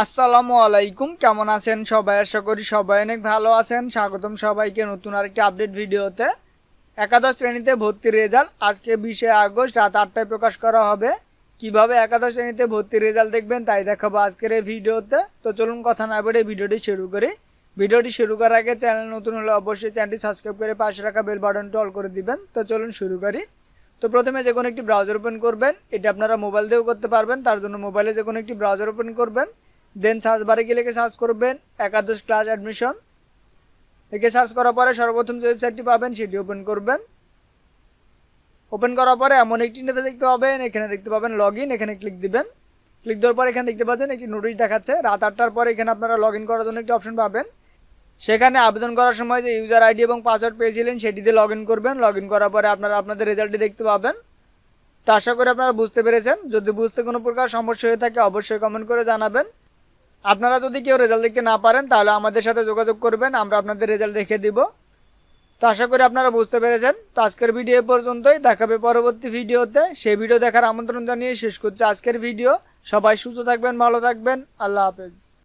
আসসালামু আলাইকুম, কেমন আছেন সবাই? আশা করি সবাই অনেক ভালো আছেন। স্বাগতম সবাইকে নতুন আরেকটি আপডেট ভিডিওতে একাদশ শ্রেণীতে ভর্তির রেজাল্ট আজকে বিশে আগস্ট, রাত আটটায় প্রকাশ করা হবে। কীভাবে একাদশ শ্রেণীতে ভর্তির রেজাল্ট দেখবেন তাই দেখাবো আজকের এই ভিডিওতে তো চলুন কথা না বেড়ে ভিডিওটি শুরু করি। ভিডিওটি শুরু করার আগে চ্যানেল নতুন হলে অবশ্যই চ্যানেলটি সাবস্ক্রাইব করে পাশে রাখা বেল বাটনটি অল করে দিবেন। তো চলুন শুরু করি। তো প্রথমে যে কোনো একটি ব্রাউজার ওপেন করবেন। এটা আপনারা মোবাইল দিয়েও করতে পারবেন। তার জন্য মোবাইলে যে কোনো একটি ব্রাউজার ওপেন করবেন। দেন সার্চ বারে গিয়ে লিখে সার্চ করবেন একাদশ ক্লাস অ্যাডমিশন লিখে সার্চ করার পরে সর্বপ্রথম যে ওয়েবসাইটটি পাবেন সেটি ওপেন করবেন। ওপেন করার পরে এমন একটি ইন্টারফেস দেখতে পাবেন, এখানে দেখতে পাবেন লগ এখানে ক্লিক দিবেন। ক্লিক দেওয়ার পর এখানে দেখতে পাচ্ছেন একটি নোটিশ দেখাচ্ছে, রাত আটটার পরে এখানে আপনারা লগ করার জন্য একটি অপশন পাবেন। সেখানে আবেদন করার সময় যে ইউজার আইডি এবং পাসওয়ার্ড পেয়েছিলেন সেটি দিয়ে লগ করবেন। লগ করার পরে আপনারা আপনাদের রেজাল্টটি দেখতে পাবেন। তো আশা করি আপনারা বুঝতে পেরেছেন। যদি বুঝতে কোনো প্রকার সমস্যা হয়ে থাকে, অবশ্যই কমেন্ট করে জানাবেন। আপনারা যদি কেউ রেজাল্ট দেখতে না পারেন, তাহলে আমাদের সাথে যোগাযোগ করবেন, আমরা আপনাদের রেজাল্ট দেখে দিব। তো আশা করি আপনারা বুঝতে পেরেছেন। তো আজকের ভিডিও পর্যন্তই। দেখাবে পরবর্তী ভিডিওতে সেই ভিডিও দেখার আমন্ত্রণ জানিয়ে শেষ করছি আজকের ভিডিও সবাই সুস্থ থাকবেন, ভালো থাকবেন। আল্লাহ হাফেজ।